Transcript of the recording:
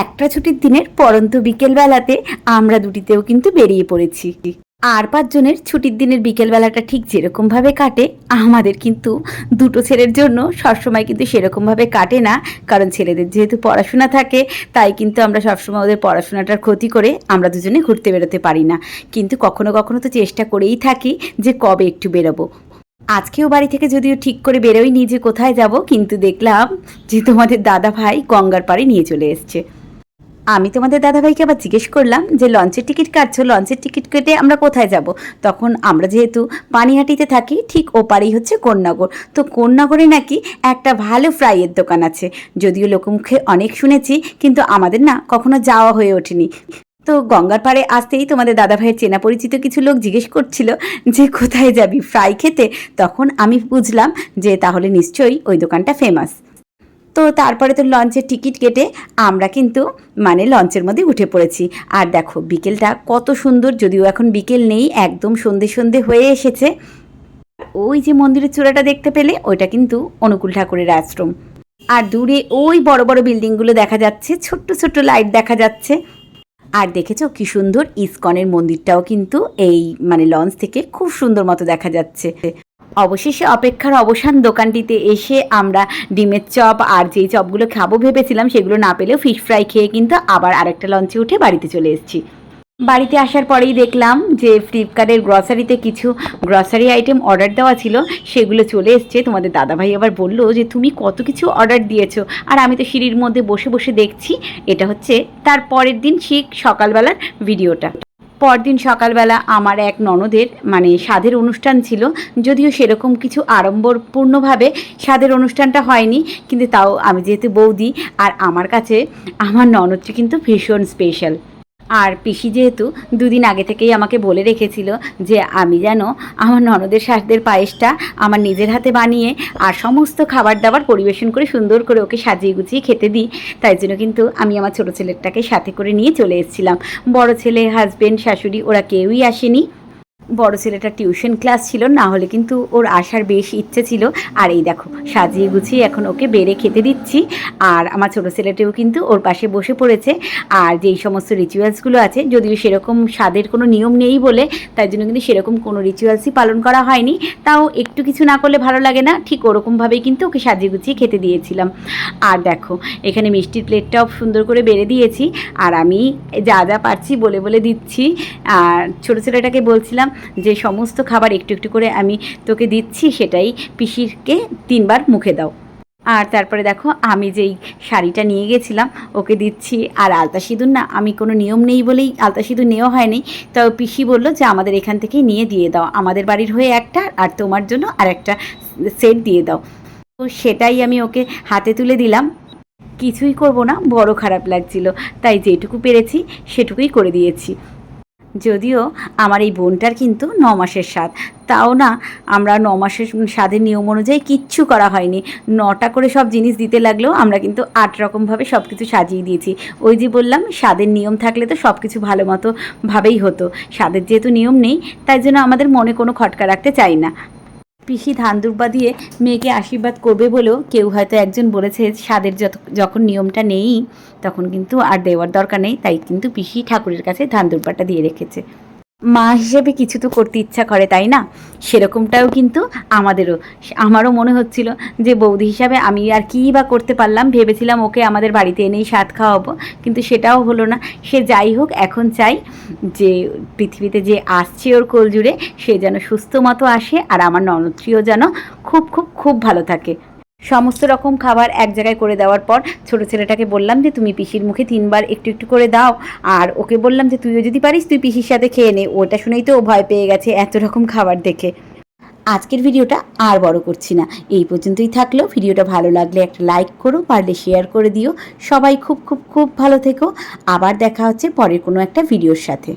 একটা ছুটির দিনের পরন্ত বিকেলবেলাতে আমরা দুটিতেও কিন্তু বেরিয়ে পড়েছি। আর পাঁচজনের ছুটির দিনের বিকেলবেলাটা ঠিক যেরকমভাবে কাটে, আমাদের কিন্তু দুটো ছেলের জন্য সবসময় কিন্তু সেরকমভাবে কাটে না। কারণ ছেলেদের যেহেতু পড়াশোনা থাকে, তাই কিন্তু আমরা সবসময় ওদের পড়াশোনাটার ক্ষতি করে আমরা দুজনে ঘুরতে বেরোতে পারি না। কিন্তু কখনো কখনো তো চেষ্টা করেই থাকি যে কবে একটু বেরোবো। আজকেও বাড়ি থেকে যদিও ঠিক করে বেরোইনি যে কোথায় যাব, কিন্তু দেখলাম যে তোমাদের দাদা ভাই গঙ্গার পাড়ে নিয়ে চলে এসছে। আমি তোমাদের দাদাভাইকে আবার জিজ্ঞেস করলাম যে, লঞ্চের টিকিট কাটছো? লঞ্চের টিকিট কেটে আমরা কোথায় যাব? তখন আমরা যেহেতু পানিহাটিতে থাকি, ঠিক ওপারেই হচ্ছে কন্যাগর তো কন্যাগরে নাকি একটা ভালো ফ্রাইয়ের দোকান আছে। যদিও লোকমুখে অনেক শুনেছি, কিন্তু আমাদের না কখনো যাওয়া হয়ে ওঠেনি। তো গঙ্গার পাড়ে আসতেই তোমাদের দাদাভাইয়ের চেনা পরিচিত কিছু লোক জিজ্ঞেস করছিল যে, কোথায় যাবি ফ্রাই খেতে? তখন আমি বুঝলাম যে, তাহলে নিশ্চয়ই ওই দোকানটা ফেমাস তো তারপরে তো লঞ্চের টিকিট কেটে আমরা কিন্তু মানে লঞ্চের মধ্যে উঠে পড়েছি। আর দেখো, বিকেলটা কত সুন্দর, যদিও এখন বিকেল নেই, একদম সন্ধে সন্ধে হয়ে এসেছে। ওই যে মন্দিরের চূড়াটা দেখতে পেলে, ওইটা কিন্তু অনুকূল ঠাকুরের আশ্রম। আর দূরে ওই বড় বড় বিল্ডিংগুলো দেখা যাচ্ছে, ছোট্ট ছোট্ট লাইট দেখা যাচ্ছে। আর দেখেছ কি সুন্দর, ইসকনের মন্দিরটাও কিন্তু এই মানে লঞ্চ থেকে খুব সুন্দর মতো দেখা যাচ্ছে। অবশেষে অপেক্ষার অবসান দোকানটিতে এসে আমরা ডিমের চপ আর যেই চপগুলো খাব ভেবেছিলাম, সেগুলো না পেলেও ফিশ ফ্রাই খেয়ে কিন্তু আবার আরেকটা লঞ্চে উঠে বাড়িতে চলে এসেছি। বাড়িতে আসার পরেই দেখলাম যে ফ্লিপকার্টের গ্রসারিতে কিছু গ্রসারি আইটেম অর্ডার দেওয়া ছিল, সেগুলো চলে এসছে। তোমাদের দাদাভাই আবার বলল যে, তুমি কত কিছু অর্ডার দিয়েছ? আর আমি তো সিঁড়ির মধ্যে বসে বসে দেখছি, এটা হচ্ছে তার পরের দিন ঠিক সকালবেলার ভিডিওটা পরদিন সকালবেলা আমার এক ননদের মানে স্বাদের অনুষ্ঠান ছিল, যদিও সেরকম কিছু আড়ম্বরপূর্ণভাবে স্বাদের অনুষ্ঠানটা হয়নি, কিন্তু তাও আমি যেহেতু বৌদি, আর আমার কাছে, আমার ননদটি কিন্তু ভীষণ স্পেশাল আর পিসি যেহেতু দুদিন আগে থেকেই আমাকে বলে রেখেছিল যে আমি যেন আমার ননদের শাসদের পায়েসটা আমার নিজের হাতে বানিয়ে আর সমস্ত খাবার দাবার পরিবেশন করে সুন্দর করে ওকে সাজিয়ে গুছিয়ে খেতে দিই। তাই জন্য কিন্তু আমি আমার ছোটো ছেলেটাকে সাথে করে নিয়ে চলে এসেছিলাম। বড় ছেলে হাজব্যান্ড শাশুড়ি ওরা কেউই আসেনি। বড় ছেলেটা টিউশন ক্লাস ছিল, না হলে কিন্তু ওর আসার বেশ ইচ্ছে ছিল। আর এই দেখো, সাজিয়ে গুছিয়ে এখন ওকে বেড়ে খেতে দিচ্ছি। আর আমার ছোটো ছেলেটিও কিন্তু ওর পাশে বসে পড়েছে। আর যেই সমস্ত রিচুয়ালসগুলো আছে, যদিও সেরকম স্বাদের কোনো নিয়ম নেই বলে, তাই জন্য কিন্তু সেরকম কোনো রিচুয়ালসই পালন করা হয়নি। তাও একটু কিছু না করলে ভালো লাগে না, ঠিক ওরকমভাবেই কিন্তু ওকে সাজিয়ে গুছিয়ে খেতে দিয়েছিলাম। আর দেখো, এখানে মিষ্টির প্লেটটাও সুন্দর করে বেড়ে দিয়েছি। আর আমি যা যা পারছি বলে বলে দিচ্ছি। আর ছোটো ছেলেটাকে বলছিলাম যে সমস্ত খাবার একটু একটু করে আমি তোকে দিচ্ছি সেটাই পিসিরকে তিনবার মুখে দাও। আর তারপরে দেখো, আমি যেই শাড়িটা নিয়ে গেছিলাম, ওকে দিচ্ছি। আর আলতা সিঁদুর না, আমি কোনো নিয়ম নেই বলেই আলতা সিঁদুর নেওয়া হয়নি। তো পিসি বলল, যে আমাদের এখান থেকেই নিয়ে দিয়ে দাও। আমাদের বাড়ির হয়ে একটা, আর তোমার জন্য আর একটা সেট দিয়ে দাও। তো সেটাই আমি ওকে হাতে তুলে দিলাম। কিছুই করব না, বড় খারাপ লাগছিল। তাই যেটুকু পেরেছি, সেটুকুই করে দিয়েছি। যদিও আমার এই বোনটার কিন্তু ন মাসের স্বাদ। তাও না, আমরা ন মাসের স্বাদের নিয়ম অনুযায়ী কিচ্ছু করা হয়নি। নটা করে সব জিনিস দিতে লাগলেও আমরা কিন্তু আট রকমভাবে সব কিছু সাজিয়ে দিয়েছি। ওই যে বললাম, স্বাদের নিয়ম থাকলে তো সব কিছু ভালো মতো ভাবেই হতো। স্বাদের যেহেতু নিয়ম নেই, তাই জন্য আমাদের মনে কোনো খটকা রাখতে চাই না। পিসি ধান দুর্বা দিয়ে মেয়েকে আশীর্বাদ করবে বলেও কেউ হয়তো একজন বলেছে স্বাদের যত যখন নিয়মটা নেই, তখন কিন্তু আর দেওয়ার দরকার নেই, তাই কিন্তু পিসি ঠাকুরের কাছে ধান দুর্বাটা দিয়ে রেখেছে। মা হিসেবে কিছু তো করতে ইচ্ছা করে, তাই না? সেরকমটাও কিন্তু আমাদেরও। আমারও মনে হচ্ছিল যে বৌদি হিসাবে আমি আর কী বা করতে পারলাম, ভেবেছিলাম ওকে আমাদের বাড়িতে এনেই স্বাদ খাওয়াবো, কিন্তু সেটাও হলো না। সে যাই হোক, এখন চাই যে পৃথিবীতে যে আসছে ওর কোল জুড়ে সে যেন সুস্থ মতো আসে আর আমার ননত্রীও যেন খুব খুব খুব ভালো থাকে। সমস্ত রকম খাবার এক জায়গায় করে দেওয়ার পর ছোট ছেলেটাকে বললাম যে, তুমি পিসির মুখে তিনবার একটু একটু করে দাও। আর ওকে বললাম যে, তুইও যদি পারিস, তুই পিসির সাথে খেয়ে নে। ওটা শুনেই তো ও ভয় পেয়ে গেছে এত রকম খাবার দেখে। আজকের ভিডিওটা আর বড় করছি না। এই পর্যন্তই থাকল। ভিডিওটা ভালো লাগলে একটা লাইক করো, পারলে শেয়ার করে দিও। সবাই খুব খুব খুব ভালো থেকো। আবার দেখা হচ্ছে পরের কোনো একটা ভিডিওর সাথে।